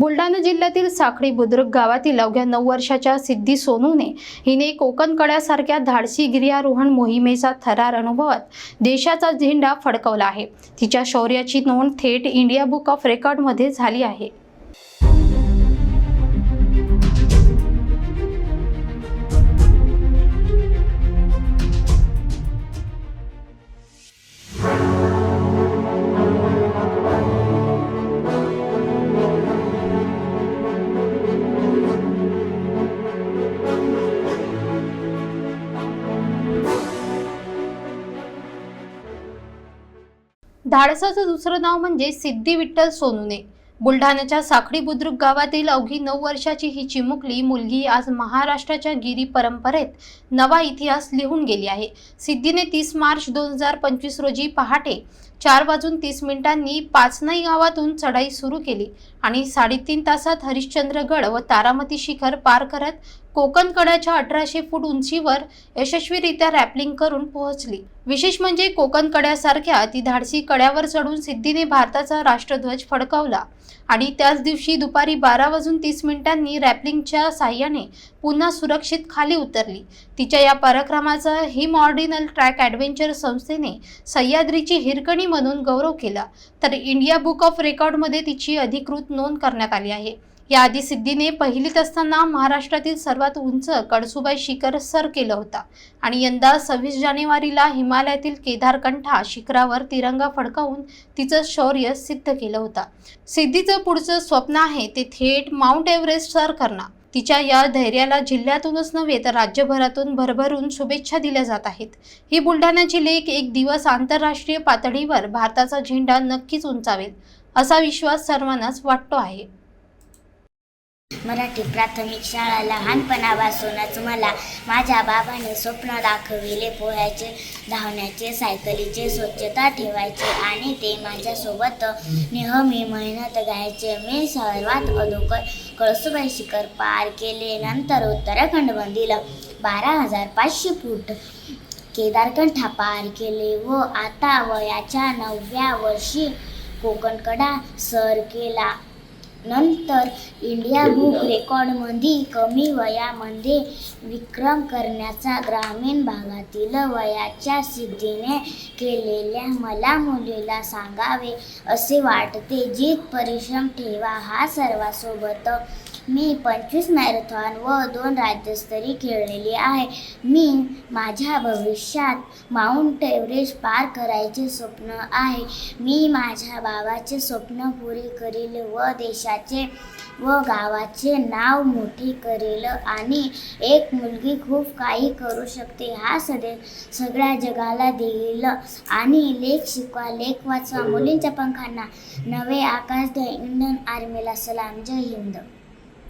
बुलढाणा जिल्ह्यातील साखळी बुद्रुक गावातील अवघ्या नऊ वर्षाच्या सिद्धी सोनूने हिने कोकण कड्यासारख्या धाडसी गिर्यारोहण मोहिमेचा थरार अनुभवत देशाचा झेंडा फडकवला आहे. तिच्या शौर्याची नोंद थेट इंडिया बुक ऑफ रेकॉर्डमध्ये झाली आहे. धाडसाचं दुसरं नाव म्हणजे सिद्धी विठ्ठल सोनूने. बुलढाण्याच्या साखळी बुद्रुक गावातील अवघी नऊ वर्षाची ही चिमुकली मुलगी आज महाराष्ट्राच्या गिरी परंपरेत नवा इतिहास लिहून गेली आहे. सिद्धीने तीस मार्च दोन हजार पंचवीस रोजी पहाटे चार वाजून तीस मिनिटांनी पाचनाई गावातून चढाई सुरू केली आणि साडेतीन तासात हरिश्चंद्रगड व तारामती शिखर पार करत कोकण कड्याच्या अठराशे फूट उंचीवर यशस्वीरित्या रॅपलिंग करून पोहोचली. विशेष म्हणजे कोकण कड्यासारख्या ती धाडसी कड्यावर चढून सिद्धीने भारताचा राष्ट्रध्वज फडकावला आणि त्याच दिवशी दुपारी बारा वाजून तीस मिनिटांनी रॅपलिंगच्या साह्याने पुन्हा सुरक्षित खाली उतरली. तिच्या या पराक्रमाचा हिम ऑर्डिनल ट्रॅक ॲडव्हेंचर संस्थेने सह्याद्रीची हिरकणी म्हणून गौरव केला. तर इंडिया बुक ऑफ रेकॉर्डमध्ये तिची अधिकृत नोंद करण्यात आली आहे. याआधी सिद्धीने पहिलीत असताना महाराष्ट्रातील सर्वात उंच कडसुबाई शिखर सर केलं होतं. आणि यंदा सव्वीस जानेवारीला हिमालयातील केदारकंठा शिखरावर तिरंगा फडकावून तिचं शौर्य सिद्ध केलं होतं. सिद्धीचं पुढचं स्वप्न आहे ते थेट माउंट एव्हरेस्ट सर करणं तिच्या या धैर्याला जिल्ह्यातूनच नव्हे तर राज्यभरातून भरभरून शुभेच्छा दिल्या जात आहेत. ही बुलढाण्याची लेख एक दिवस आंतरराष्ट्रीय पातळीवर भारताचा झेंडा नक्कीच उंचावेल असा विश्वास सर्वांनाच वाटतो आहे. मराठी प्राथमिक शाळा लहानपणापासूनच मला माझ्या बाबाने स्वप्न दाखविले. पोह्याचे धावण्याचे सायकलीचे स्वच्छता ठेवायचे आणि ते माझ्यासोबत नेहमी मेहनत घ्यायचे. मी सर्वात अगोदर कळसुबाई शिखर पार केले. नंतर उत्तराखंडमधील बारा हजार पाचशे फूट केदारकंठा पार केले व आता वयाच्या नवव्या वर्षी कोकणकडा सर केला. नंतर इंडिया बुक रेकॉर्डमध्ये कमी वयामध्ये विक्रम करण्याचा ग्रामीण भागातील वयाच्या सिद्धीने केलेल्या मला मुलीला सांगावे असे वाटते. जीत परिश्रम ठेवा हा सर्वांसोबत मी पंचवीस मॅरेथॉन व दोन राज्यस्तरी खेळलेली आहे. मी माझ्या भविष्यात माउंट एव्हरेस्ट पार करायचे स्वप्न आहे. मी माझ्या बाबाचे स्वप्न पुरे करील व देशाचे व गावाचे नाव मोठे करेल आणि एक मुलगी खूप काही करू शकते. हा सदे सगळ्या जगाला देईल आणि लेख शिकवा लेख वाचवा. मुलींच्या पंखांना नवे आकाश द इंडियन आर्मीला सलाम. जय हिंद.